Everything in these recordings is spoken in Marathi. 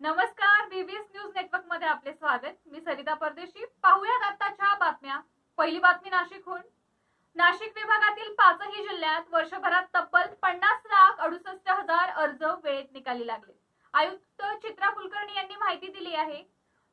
नमस्कार बीबीएस न्यूज नेटवर्कमध्ये आपले स्वागत. मी सरिता परदेशी. पाहूयात आताच्या बातम्या. पहिली बातमी नाशिकहून. नाशिक विभागातील पाचही जिल्ह्यात वर्षभरात तब्बल पन्नास लाख अडुसष्ट हजार अर्ज वेळेत निकाली लागले. आयुक्त चित्रा कुलकर्णी यांनी माहिती दिली आहे.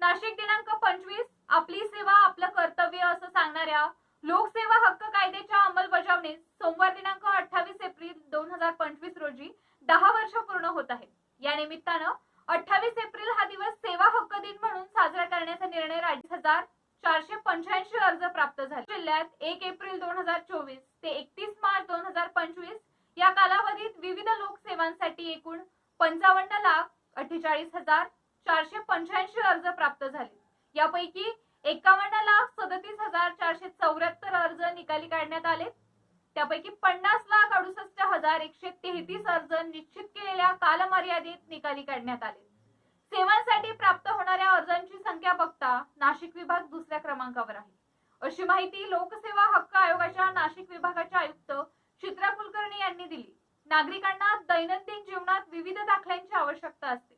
नाशिक दिनांक पंचवीस आपली सेवा आपलं कर्तव्य असं सांगणाऱ्या लोकसेवा हक्क कायद्याच्या अंमलबजावणीस सोमवार दिनांक अठ्ठावीस एप्रिल दोन हजार पंचवीस रोजी दहा वर्ष पूर्ण होत आहे या निमित्तानं अठ्ठावीस एप्रिल हा दिवस सेवा हक्क दिन म्हणून साजरा करण्याचा निर्णय राज्य हजार चारशे पंच्याऐंशी अर्ज प्राप्त झाले. जिल्ह्यात एक एप्रिल दोन हजार चोवीस ते एकतीस मार्च दोन हजार पंचवीस या कालावधीत विविध लोकसेवांसाठी एकूण पंचावन्न लाख अठ्ठेचाळीस हजार चारशे पंच्याऐंशी अर्ज प्राप्त झाले. यापैकी एकावन्न लाख सदतीस हजार चारशे चौऱ्याहत्तर अर्ज निकाली काढण्यात आले त्यापैकी पन्नास हजार एकशे तेहतीस अर्ज निश्चित केलेल्या कालमर्यादेत निकाली काढण्यात आले. सेवांसाठी प्राप्त होणाऱ्या अर्जांची संख्या बघता नाशिक विभाग दुसऱ्या क्रमांकावर आहे. अशी माहिती लोकसेवा हक्क आयोगाच्या नाशिक विभागाचे आयुक्त चित्रा कुलकर्णी यांनी दिली. नागरिकांना दैनंदिन जीवनात विविध दाखल्यांची आवश्यकता असते.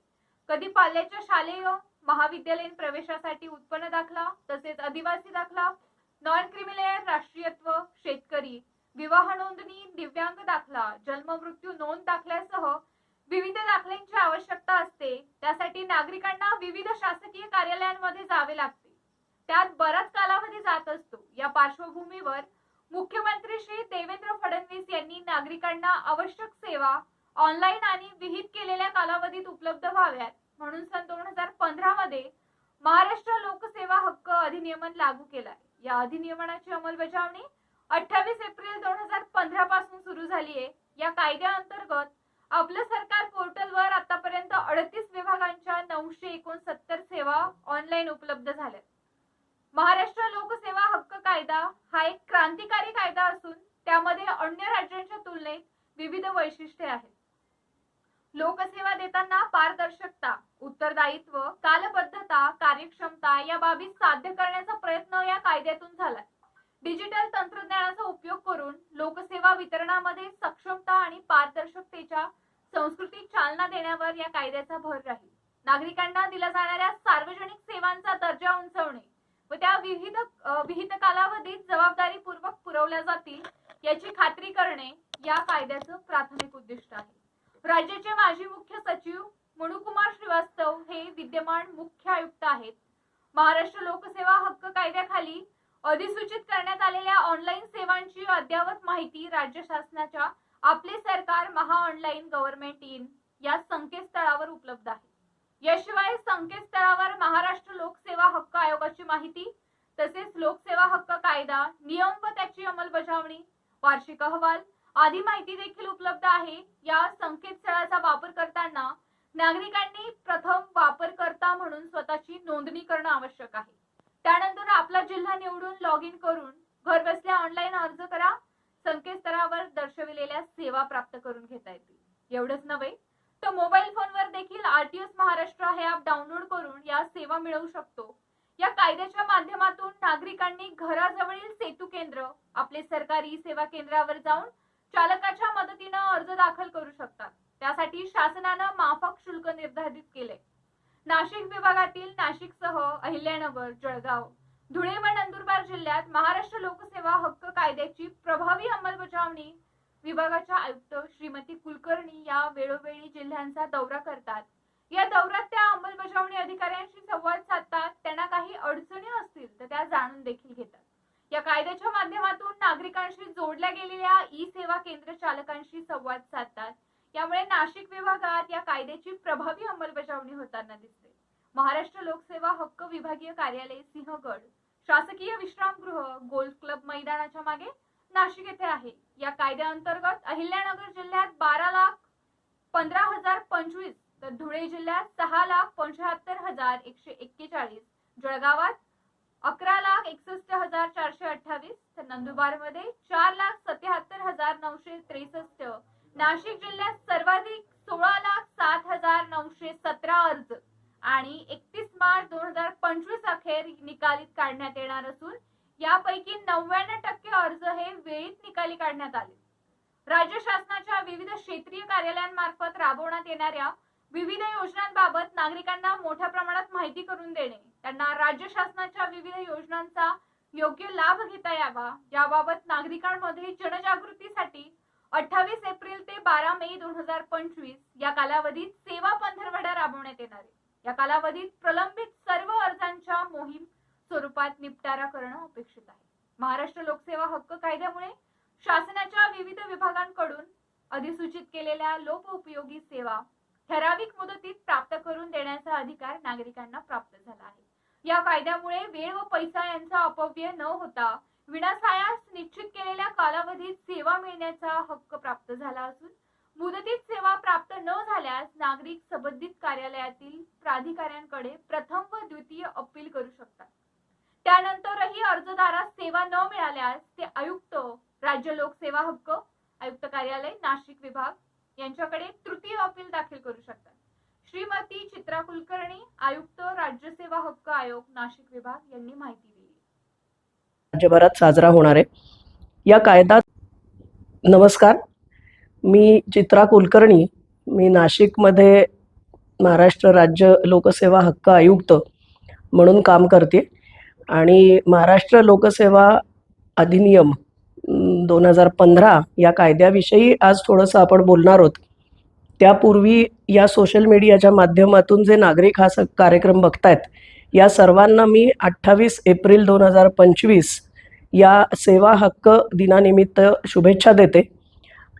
कधी पाल्याच्या शालेय महाविद्यालयीन प्रवेशासाठी उत्पन्न दाखला तसेच आदिवासी दाखला नॉन क्रिमिलेअर राष्ट्रीयत्व शेतकरी विवाह नोंदणी दिव्यांग दाखला जन्म मृत्यू नोंद दाखल्यासह विविध दाखल्यांची आवश्यकता असते. त्यासाठी नागरिकांना विविध शासकीय कार्यालयांमध्ये जावे लागते. त्यात बराच कालावधी जात असतो. या पार्श्वभूमीवर मुख्यमंत्री श्री देवेंद्र फडणवीस यांनी नागरिकांना आवश्यक सेवा ऑनलाईन आणि विहित केलेल्या कालावधीत उपलब्ध व्हाव्यात. म्हणून सन दोन हजार पंधरा मध्ये महाराष्ट्र लोकसेवा हक्क अधिनियमन लागू केलाय. या अधिनियमनाची अंमलबजावणी अठ्ठावीस एप्रिल दोन हजार पंधरा पासून सुरू झाली आहे या कायद्याअंतर्गत आपलं सरकार पोर्टलवर आतापर्यंत अडतीस विभागांच्या नऊशे एकोणसत्तर सेवा ऑनलाईन उपलब्ध झाल्या महाराष्ट्र लोकसेवा हक्क कायदा हा एक क्रांतिकारी कायदा असून त्यामध्ये अन्य राज्यांच्या तुलनेत विविध वैशिष्ट्ये आहेत. लोकसेवा देताना पारदर्शकता उत्तरदायित्व कालबद्धता कार्यक्षमता या बाबी साध्य करण्याचा प्रयत्न या कायद्यातून झालाय. डिजिटल तंत्रज्ञानाचा उपयोग करून लोकसेवा वितरणामध्ये सक्षमता आणि पारदर्शकतेच्या संस्कृतीत चालना देण्यावर या कायद्याचा भर राहील. नागरिकांना दिल्या जाणाऱ्या सार्वजनिक सेवांचा दर्जा उंचवणे व त्या विविध विहित कालावधीत जबाबदारीपूर्वक पुरवल्या जातील याची खात्री करणे या कायद्याचं प्राथमिक उद्दिष्ट आहे. राज्याचे माजी मुख्य सचिव मनुकुमार श्रीवास्तव हे विद्यमान मुख्य आयुक्त आहेत. महाराष्ट्र लोकसेवा हक्क कायद्याखाली अधिसूचित करण्यात आलेल्या ऑनलाईन सेवांची अद्ययावत माहिती राज्य शासनाच्या आपले सरकार महा ऑनलाईन गव्हर्नमेंट इन या संकेतस्थळावर उपलब्ध आहे. याशिवाय संकेतस्थळावर महाराष्ट्र लोकसेवा हक्क आयोगाची माहिती तसेच लोकसेवा हक्क कायदा नियम व त्याची अंमलबजावणी वार्षिक अहवाल आदी माहिती देखील उपलब्ध आहे. या संकेतस्थळाचा वापर करताना नागरिकांनी प्रथम वापरकर्ता म्हणून स्वतःची नोंदणी करणं आवश्यक आहे. त्यानंतर आपला जिल्हा निवडून लॉग इन करून घर बसल्या ऑनलाईन अर्ज करा. संकेतस्थळावर दर्शविलेल्या सेवा प्राप्त करून घेता येतील. एवढंच नव्हे तर मोबाईल फोनवर देखील आरटीएस महाराष्ट्र हे ऍप डाउनलोड करून या सेवा मिळवू शकतो. या कायद्याच्या माध्यमातून नागरिकांनी घराजवळील सेतू केंद्र आपले सरकारी सेवा केंद्रावर जाऊन चालकाच्या मदतीनं अर्ज दाखल करू शकतात. त्यासाठी शासनानं माफक शुल्क निर्धारित केले नाशिक विभागातील नाशिकसह अहिल्यानगर जळगाव धुळे व नंदुरबार जिल्ह्यात महाराष्ट्र लोकसेवा हक्क कायद्याची प्रभावी अंमलबजावणी विभागाच्या आयुक्त श्रीमती कुलकर्णी या वेळोवेळी जिल्ह्यांचा दौरा करतात. या दौऱ्यात त्या अंमलबजावणी अधिकाऱ्यांशी संवाद साधतात. त्यांना काही अडचणी असतील तर त्या जाणून देखील घेतात. या कायद्याच्या माध्यमातून नागरिकांशी जोडल्या गेलेल्या ई सेवा केंद्र चालकांशी संवाद साधतात. यामुळे नाशिक विभागात या कायद्याची प्रभावी अंमलबजावणी होताना दिसते. महाराष्ट्र लोकसेवा हक्क विभागीय कार्यालय सिंहगड शासकीय विश्रामगृह गोल्फ क्लब मैदानाच्या मागे नाशिक येथे आहे. या कायद्याअंतर्गत अहिल्यानगर जिल्ह्यात बारा लाख पंधरा हजार पंचवीस तर धुळे जिल्ह्यात सहा लाख पंच्याहत्तर हजार एकशे एक्केचाळीस जळगावात अकरा लाख एकसष्ट हजार चारशे अठ्ठावीस तर नंदुरबारमध्ये चार लाख सत्याहत्तर हजार नऊशे त्रेसष्ट नाशिक जिल्ह्यात सर्वाधिक सोळा लाख सात हजार नऊशे सतरा अर्ज आणि एकतीस मार्च दोन हजार पंचवीस अखेर निकालीत काढण्यात येणार असून यापैकी नव्याण्णव टक्के अर्ज हे वेळीत निकाली काढण्यात आले. राज्य शासनाच्या विविध क्षेत्रीय कार्यालयांमार्फत राबवण्यात येणाऱ्या विविध योजनांबाबत नागरिकांना मोठ्या प्रमाणात माहिती करून देणे त्यांना राज्य शासनाच्या विविध योजनांचा योग्य लाभ घेता यावा याबाबत नागरिकांमध्ये जनजागृतीसाठी अठ्ठावीस एप्रिल ते बारा मे दोन हजार पंचवीस या कालावधीत सेवा पंधरवडा राबवण्यात येणार आहे. या कालावधीत प्रलंबित सर्व अर्जांच्या मोहीम स्वरूपात निपटारा करणं अपेक्षित आहे. महाराष्ट्र लोकसेवा हक्क कायद्यामुळे शासनाच्या विविध विभागांकडून अधिसूचित केलेल्या लोकउपयोगी सेवा ठराविक मुदतीत प्राप्त करून देण्याचा अधिकार नागरिकांना प्राप्त झाला आहे. या कायद्यामुळे वेळ व पैसा यांचा अपव्यय न होता विनासायास निश्चित केलेल्या कालावधीत सेवा मिळण्याचा हक्क प्राप्त झाला असून मुदतीत सेवा प्राप्त न झाल्यास नागरिक संबंधित कार्यालयातील प्राधिकाऱ्यांकडे प्रथम व द्वितीय अपील करू शकतात. त्यानंतरही अर्जदारास सेवा न मिळाल्यास ते आयुक्त राज्य लोकसेवा हक्क आयुक्त कार्यालय नाशिक विभाग यांच्याकडे तृतीय अपील दाखल करू शकतात. श्रीमती चित्रा कुलकर्णी आयुक्त राज्य सेवा हक्क आयोग नाशिक विभाग यांनी माहिती दिली. राज्यभरात साजरा होणार आहे. या कायद्यात नमस्कार. मी चित्रा कुलकर्णी. मी नाशिकमध्ये महाराष्ट्र राज्य लोकसेवा हक्क आयुक्त म्हणून काम करते. आणि महाराष्ट्र लोकसेवा अधिनियम दोन हजार पंधरा या कायद्याविषयी आज थोडंसं आपण बोलणार आहोत. त्यापूर्वी या सोशल मीडियाच्या माध्यमातून जे नागरिक हा स कार्यक्रम बघतायत या सर्वांना मी अठ्ठावीस एप्रिल दोन हजार पंचवीस या सेवा हक्क दिनानिमित्त शुभेच्छा देते.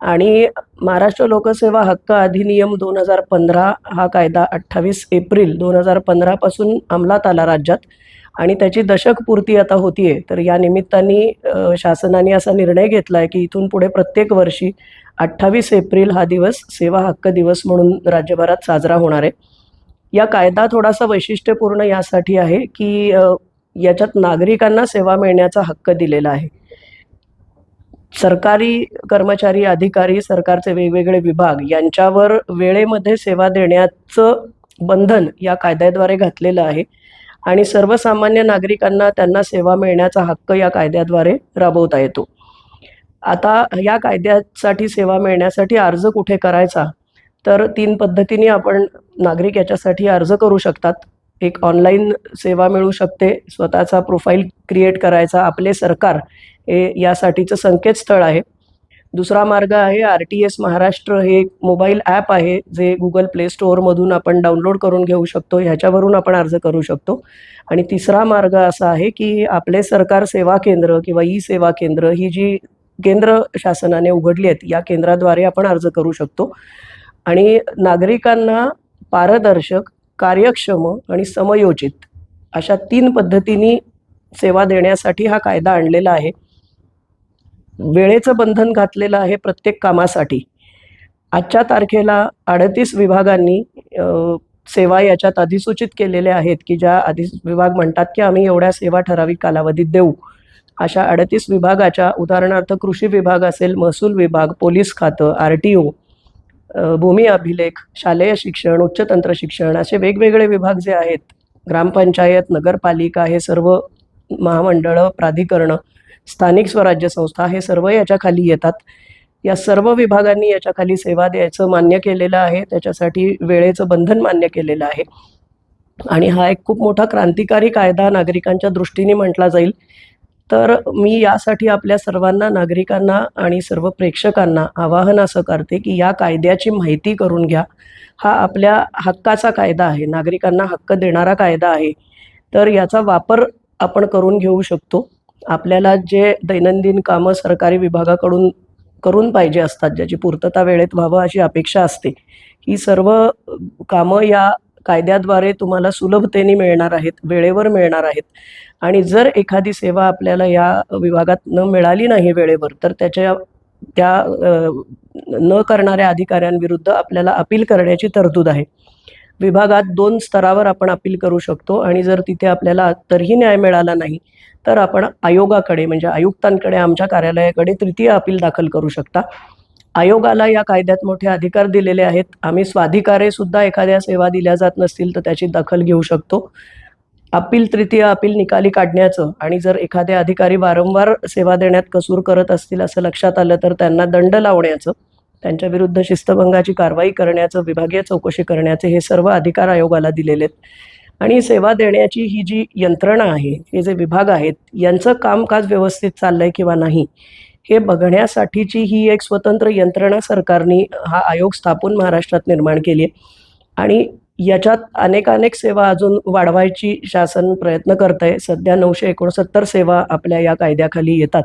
आणि महाराष्ट्र लोकसेवा हक्क अधिनियम दोन हजार पंधरा हा कायदा अठ्ठावीस एप्रिल दोन हजार पंधरापासून अंमलात आला राज्यात. आणि त्याची दशकपूर्ती आता होतीये. तर या निमित्ताने शासनाने असा निर्णय घेतला आहे की इथून पुढे प्रत्येक वर्षी अठ्ठावीस एप्रिल हा दिवस सेवा हक्क दिवस म्हणून राज्यभरात साजरा होणार आहे. या कायदा थोडासा वैशिष्ट्यपूर्ण यासाठी आहे की याच्यात नागरिकांना सेवा मिळण्याचा हक्क दिलेला आहे. सरकारी कर्मचारी अधिकारी सरकारचे वेगवेगळे विभाग यांच्यावर वेळेमध्ये सेवा देण्याचं बंधन या कायद्याद्वारे घातलेलं आहे आणि सर्वसामान्य नागरिकांना त्यांना सेवा मिळण्याचा हक्क या कायद्याद्वारे राबवता येतो. आता या कायद्यासाठी सेवा मिळण्यासाठी अर्ज कुठे करायचा? तर तीन पद्धतीने आपण नागरिक याच्यासाठी अर्ज करू शकतात. एक ऑनलाईन सेवा मिळू शकते. स्वतःचा प्रोफाईल क्रिएट करायचा. आपले सरकार हे यासाठीचं संकेतस्थळ आहे. दुसरा मार्ग आहे आर टी एस महाराष्ट्र. हे एक मोबाईल ॲप आहे जे गुगल प्ले स्टोअरमधून आपण डाउनलोड करून घेऊ शकतो. ह्याच्यावरून आपण अर्ज करू शकतो. आणि तिसरा मार्ग असा आहे की आपले सरकार सेवा केंद्र किंवा ई सेवा केंद्र ही जी केंद्र शासनाने उघडली आहेत या केंद्राद्वारे आपण अर्ज करू शकतो. आणि नागरिकांना पारदर्शक कार्यक्षम आणि समयोचित अशा तीन पद्धतीने सेवा देण्यासाठी हा कायदा आणलेला आहे. वेळेचं बंधन घातलेलं आहे प्रत्येक कामासाठी. आजच्या तारखेला अडतीस विभागांनी सेवा याच्यात अधिसूचित केलेल्या आहेत की ज्या अधि विभाग म्हणतात की आम्ही एवढ्या सेवा ठराविक कालावधीत देऊ. अशा अडतीस विभागाच्या उदाहरणार्थ कृषी विभाग असेल महसूल विभाग पोलीस खातं आर टी ओ भूमी अभिलेख शालेय शिक्षण उच्च तंत्र शिक्षण असे वेगवेगळे विभाग जे आहेत ग्रामपंचायत नगरपालिका हे सर्व महामंडळं प्राधिकरणं स्थानिक स्वराज्य संस्था हे सर्व याच्याखाली येतात. या सर्व विभागांनी याच्याखाली सेवा द्यायचं मान्य केलेलं आहे त्याच्यासाठी वेळेचं बंधन मान्य केलेलं आहे. आणि हा एक खूप मोठा क्रांतिकारी कायदा नागरिकांच्या दृष्टीने म्हटला जाईल. तर मी यासाठी आपल्या सर्वांना नागरिकांना आणि सर्व प्रेक्षकांना आवाहन असं करते की या कायद्याची माहिती करून घ्या. हा आपल्या हक्काचा कायदा आहे. नागरिकांना हक्क देणारा कायदा आहे. तर याचा वापर आपण करून घेऊ शकतो. आपल्याला जे दैनंदिन कामं सरकारी विभागाकडून करून पाहिजे असतात ज्याची पूर्तता वेळेत व्हावं अशी अपेक्षा असते ही सर्व कामं या कायद्याद्वारे तुम्हाला सुलभतेने मिळणार आहेत वेळेवर मिळणार आहेत. आणि जर एखादी सेवा आपल्याला या विभागात न मिळाली नाही वेळेवर तर त्याच्या त्या न करणाऱ्या अधिकाऱ्यांविरुद्ध आपल्याला अपील करण्याची तरतूद आहे. विभागात दोन स्तरावर आपण अपील करू शकतो आणि जर तिथे आपल्याला तरीही न्याय मिळाला नाही तर आपण आयोगाकडे म्हणजे आयुक्तांकडे आमच्या कार्यालयाकडे तृतीय अपील दाखल करू शकता. आयोगाला या कायद्यात मोठे अधिकार दिलेले आहेत. आम्ही स्वाधिकारे सुद्धा एखाद्या सेवा दिल्या जात नसतील तर त्याची दखल घेऊ शकतो. अपील तृतीय अपील निकाली काढण्याचं आणि जर एखादे अधिकारी वारंवार सेवा देण्यात कसूर करत असतील असं लक्षात आलं तर त्यांना दंड लावण्याचं त्यांच्या विरुद्ध शिस्तभंगाची कारवाई करण्याचं विभागीय चौकशी करण्याचे हे सर्व अधिकार आयोगाला दिलेले आहेत. आणि सेवा देण्याची ही जी यंत्रणा आहे हे जे विभाग आहेत यांचं कामकाज व्यवस्थित चाललंय किंवा नाही हे बघण्यासाठीची ही एक स्वतंत्र यंत्रणा सरकारने हा आयोग स्थापून महाराष्ट्रात निर्माण केली आहे. आणि याच्यात अनेक अनेक सेवा अजून वाढवायची शासन प्रयत्न करत आहे सध्या नऊशे एकोणसत्तर सेवा आपल्या या कायद्याखाली येतात.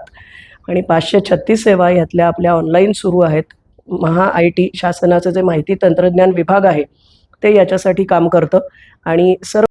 आणि पाचशे छत्तीस सेवा यातल्या आपल्या ऑनलाईन सुरू आहेत. महा आय टी शासनाचं जे माहिती तंत्रज्ञान विभाग आहे ते याच्यासाठी काम करतं. आणि सर्व